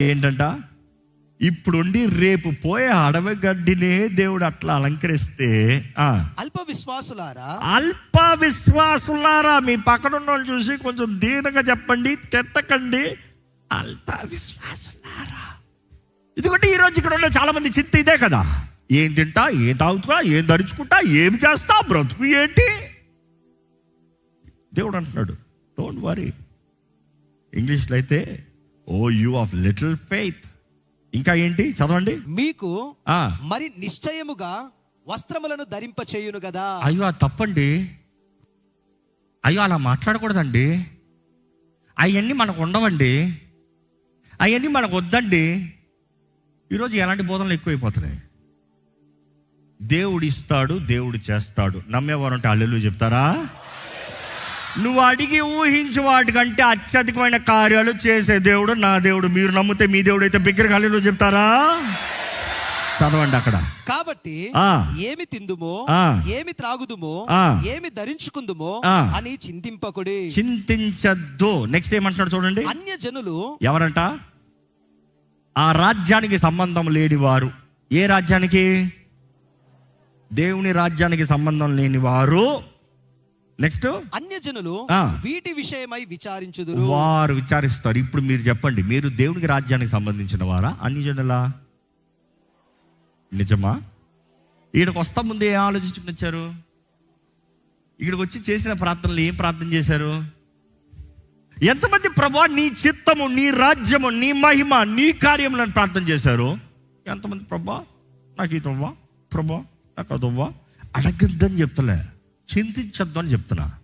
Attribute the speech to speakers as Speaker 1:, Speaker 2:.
Speaker 1: ఏంటంట? ఇప్పుడుండి రేపు పోయే అడవి గడ్డినే దేవుడు అట్లా అలంకరిస్తే
Speaker 2: అల్ప విశ్వాసులారా?
Speaker 1: అల్ప విశ్వాసులారా మీ పక్కన ఉన్న వాళ్ళు చూసి కొంచెం దీనంగా చెప్పండి తిట్టకండి అల్ప విశ్వాసులారా. ఇదిగోటి ఈరోజు ఇక్కడ ఉన్న చాలా మంది చింత ఇదే కదా. ఏం తింటా ఏం తాగుతున్నా ఏం ధరించుకుంటా ఏం చేస్తా బ్రతుకు ఏంటి? దేవుడు అంటున్నాడు డోంట్ వరీ ఇంగ్లీష్లో అయితే O you of little faith ఇంకా ఏంటి? చదవండి.
Speaker 2: మీకు మరి నిశ్చయముగా వస్త్రములను ధరింప చేయును కదా
Speaker 1: అయ్యో అది తప్పండి. అయ్యో అలా మాట్లాడకూడదండి. అవన్నీ మనకు ఉండవండి. అవన్నీ మనకు వద్దండి. ఈరోజు ఎలాంటి బోధనలు ఎక్కువైపోతున్నాయి? దేవుడు ఇస్తాడు దేవుడు చేస్తాడు. నమ్మేవారు అంటే అల్లెలు చెప్తారా? నువ్వు అడిగి ఊహించి వాటికంటే అత్యధికమైన కార్యాలు చేసే దేవుడు నా దేవుడు. మీరు నమ్మితే మీ దేవుడు అయితే బిగ్గరగా అల్లెలు చెప్తారా? చదవండి అక్కడ.
Speaker 2: కాబట్టి. ఏమి తిందుమో
Speaker 1: ఆ.
Speaker 2: ఏమి త్రాగుదుమో
Speaker 1: ఆ.
Speaker 2: ఏమి ధరించుకుందుమో
Speaker 1: ఆ.
Speaker 2: అని చింతింపకుడి.
Speaker 1: చింతించద్దు. నెక్స్ట్ ఏమంటున్నాడు చూడండి.
Speaker 2: అన్య జనులు
Speaker 1: ఎవరంట? ఆ రాజ్యానికి సంబంధం లేని వారు ఏ రాజ్యానికి? దేవుని రాజ్యానికి సంబంధం లేని వారు నెక్స్ట్
Speaker 2: అన్య జనులు
Speaker 1: ఆ.
Speaker 2: వీటి విషయమై విచారించుదురు.
Speaker 1: వారు విచారిస్తారు. ఇప్పుడు మీరు చెప్పండి. మీరు దేవునికి రాజ్యానికి సంబంధించిన వారా? అన్ని జనులా నిజమా? ఈడకి వస్తా ముందు ఏం ఆలోచించుకుని వచ్చారు? ఇక్కడికి వచ్చి చేసిన ప్రార్థనలు ఏం ప్రార్థన చేశారు? ఎంతమంది ప్రభా నీ చిత్తము నీ రాజ్యము నీ మహిమ నీ కార్యములను ప్రార్థన చేశారు? ఎంతమంది ప్రభా నాకు ఇది ఇవ్వా ప్రభా నాకు అది ఇవ్వా అడగద్దని చెప్తలే. చింతించొద్దు అని చెప్తున్నా.